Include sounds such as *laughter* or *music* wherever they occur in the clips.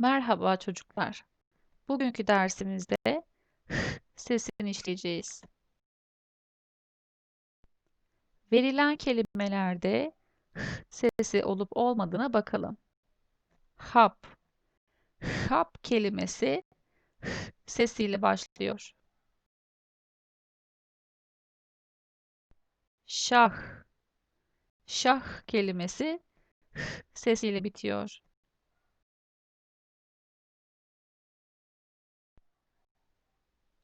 Merhaba çocuklar. Bugünkü dersimizde *laughs* sesini işleyeceğiz. Verilen kelimelerde sesi olup olmadığına bakalım. Hap. Hap kelimesi sesiyle başlıyor. Şah. Şah kelimesi sesiyle bitiyor.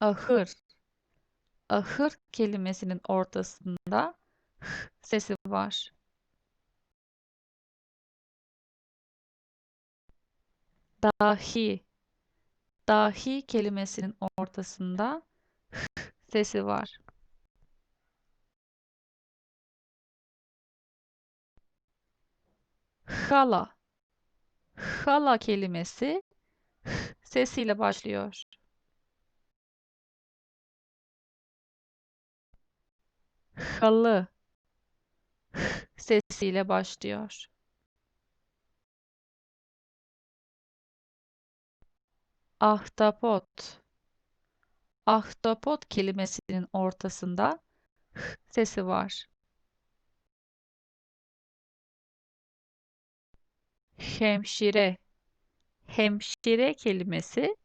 Ahır. Ahır kelimesinin ortasında h sesi var. Dahi. Dahi kelimesinin ortasında h sesi var. Hala. Hala kelimesi h sesiyle başlıyor. Halı. Sesiyle başlıyor. Ahtapot. Ahtapot kelimesinin ortasında h sesi var. Hemşire. Hemşire kelimesi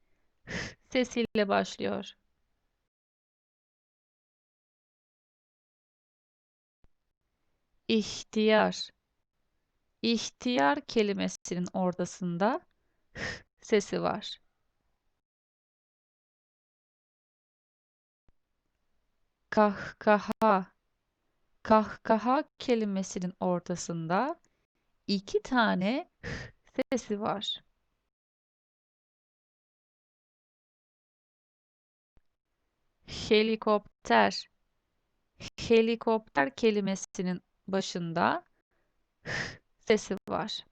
h sesiyle başlıyor. İhtiyar. İhtiyar kelimesinin ortasında h sesi var. Kahkaha. Kahkaha kelimesinin ortasında iki tane h sesi var. Helikopter. Helikopter kelimesinin başında *laughs* sesi var.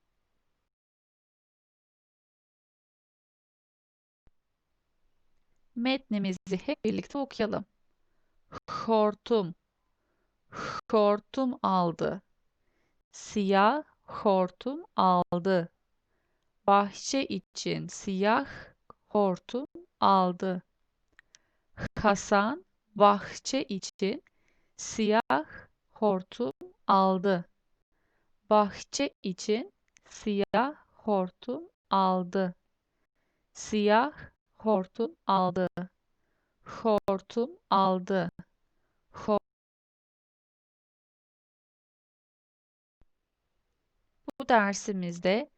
Metnimizi hep birlikte okuyalım. Hortum. Hortum aldı. Siyah hortum aldı. Bahçe için siyah hortum aldı. Hasan bahçe için siyah hortum aldı. Bahçe için siyah hortum aldı. Siyah hortum aldı. Hortum aldı. Ho- Bu dersimizde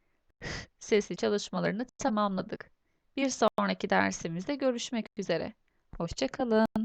*laughs* sesli çalışmalarını tamamladık. Bir sonraki dersimizde görüşmek üzere. Hoşça kalın.